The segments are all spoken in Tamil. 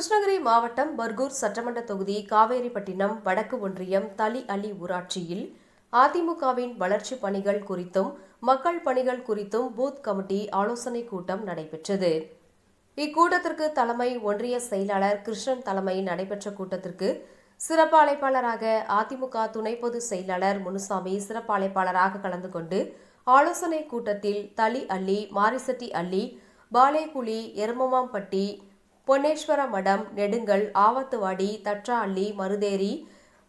கிருஷ்ணகிரி மாவட்டம் பர்கூர் சட்டமன்ற தொகுதி காவேரிப்பட்டினம் வடக்கு ஒன்றியம் தளி அலி ஊராட்சியில் அதிமுகவின் வளர்ச்சிப் பணிகள் குறித்தும் மக்கள் பணிகள் குறித்தும் பூத் கமிட்டி ஆலோசனைக் கூட்டம் நடைபெற்றது. இக்கூட்டத்திற்கு தலைமை ஒன்றிய செயலாளர் கிருஷ்ணன் தலைமையில் நடைபெற்ற கூட்டத்திற்கு சிறப்பு அழைப்பாளராக அதிமுக துணை பொதுச் செயலாளர் முனுசாமி சிறப்பு அழைப்பாளராக கலந்து கொண்டு ஆலோசனை கூட்டத்தில் தளி அள்ளி மாரிசெட்டி அள்ளி பாலேகுழி எருமமாம்பட்டி பொன்னேஸ்வர மடம் நெடுங்கல் ஆவத்துவாடி தற்றா அள்ளி மருதேரி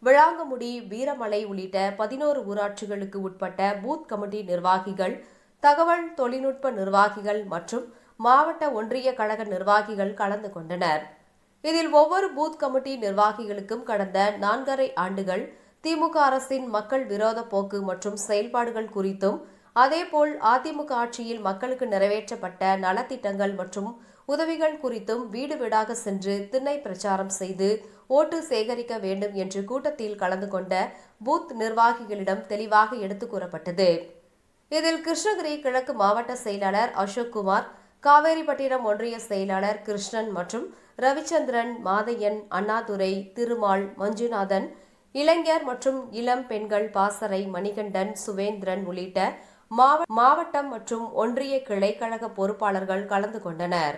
விளாங்கமுடி வீரமலை உள்ளிட்ட பதினோரு ஊராட்சிகளுக்கு உட்பட்ட பூத் கமிட்டி நிர்வாகிகள் தகவல் தொழில்நுட்ப நிர்வாகிகள் மற்றும் மாவட்ட ஒன்றிய கழக நிர்வாகிகள் கலந்து கொண்டனர். இதில் ஒவ்வொரு பூத் கமிட்டி நிர்வாகிகளுக்கும் கடந்த நான்கரை ஆண்டுகள் திமுக அரசின் மக்கள் விரோத போக்கு மற்றும் செயல்பாடுகள் குறித்தும் அதேபோல் அதிமுக ஆட்சியில் மக்களுக்கு நிறைவேற்றப்பட்ட நலத்திட்டங்கள் மற்றும் உதவிகள் குறித்தும் வீடு வீடாக சென்று திண்ணை பிரச்சாரம் செய்து ஓட்டு சேகரிக்க வேண்டும் என்று கூட்டத்தில் கலந்து கொண்ட பூத் நிர்வாகிகளிடம் தெளிவாக எடுத்துக் கூறப்பட்டது. இதில் கிருஷ்ணகிரி கிழக்கு மாவட்ட செயலாளர் அசோக் குமார் காவேரிப்பட்டினம் ஒன்றிய செயலாளர் கிருஷ்ணன் மற்றும் ரவிச்சந்திரன் மாதையன் அண்ணாதுரை திருமால் மஞ்சுநாதன் இளைஞர் மற்றும் இளம் பெண்கள் பாசறை மணிகண்டன் சுவேந்திரன் உள்ளிட்ட மாவட்டம் மற்றும் ஒன்றிய கிளைக்கழக பொறுப்பாளர்கள் கலந்து கொண்டனர்.